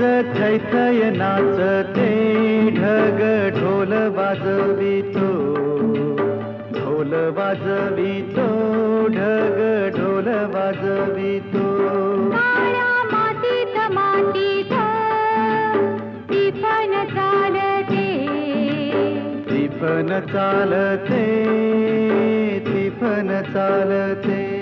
थै थय नाचते ढग ढोल वाजवितो. ढोल वाजवितो ढग ढोल वाजवितो. काळ्या चालते. टिफन चालते टिफन चालते.